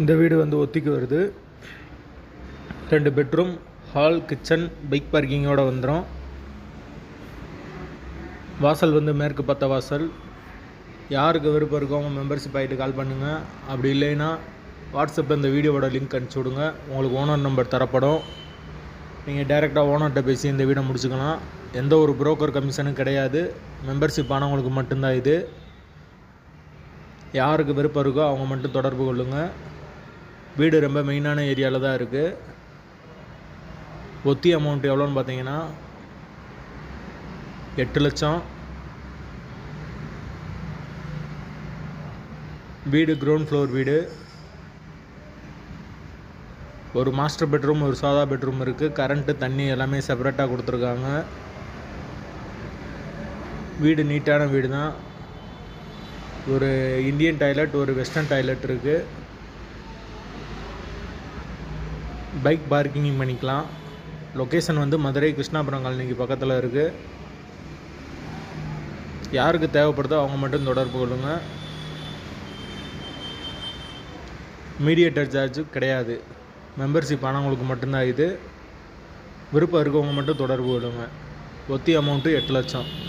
இந்த வீடு வந்து ஒத்திக்கு வருது. ரெண்டு பெட்ரூம் ஹால் கிச்சன் பைக் பார்க்கிங்கோட வந்துடும் வாசல் வந்து மேற்கு பத்த வாசல். யாருக்கு விருப்பம் இருக்கோ அவங்க மெம்பர்ஷிப் ஆகிட்டு கால் பண்ணுங்கள் அப்படி இல்லைன்னா வாட்ஸ்அப்பில் இந்த வீடியோவோட லிங்க் அனுப்பிச்சி விடுங்க. உங்களுக்கு ஓனர் நம்பர் தரப்படும். நீங்கள் டைரெக்டாக ஓனர்கிட்ட பேசி இந்த வீடை முடிச்சுக்கலாம். எந்த ஒரு புரோக்கர் கமிஷனும் கிடையாது. மெம்பர்ஷிப் ஆனவங்களுக்கு மட்டும்தான் இது. யாருக்கு விருப்பம் இருக்கோ அவங்க மட்டும் தொடர்பு கொள்ளுங்கள் வீடு ரொம்ப மெயினான ஏரியாவில் தான் இருக்குது ஒத்தி அமௌண்ட் எவ்வளோன்னு பார்த்தீங்கன்னா எட்டு லட்சம். வீடு கிரவுண்ட் ஃப்ளோர் வீடு. ஒரு மாஸ்டர் பெட்ரூம் ஒரு சாதா பெட்ரூம் இருக்குது கரண்ட்டு தண்ணி எல்லாமே செப்பரேட்டாக கொடுத்துருக்காங்க. வீடு நீட்டான வீடு தான் ஒரு இந்தியன் டாய்லெட் ஒரு வெஸ்டர்ன் டாய்லெட் இருக்குது பைக் பார்க்கிங் பண்ணிக்கலாம். லொக்கேஷன் வந்து மதுரை கிருஷ்ணாபுரம் காலனிக்கு பக்கத்தில் இருக்குது யாருக்கு தேவைப்படுதோ அவங்க மட்டும் தொடர்பு கொள்ளுங்கள் மீடியேட்டர் சார்ஜ் கிடையாது. மெம்பர்ஷிப் ஆனவங்களுக்கு மட்டும்தான் இது. விருப்பம் இருக்கவங்க மட்டும் தொடர்பு கொள்ளுங்கள் ஒத்தி அமௌண்ட்டு எட்டு லட்சம்.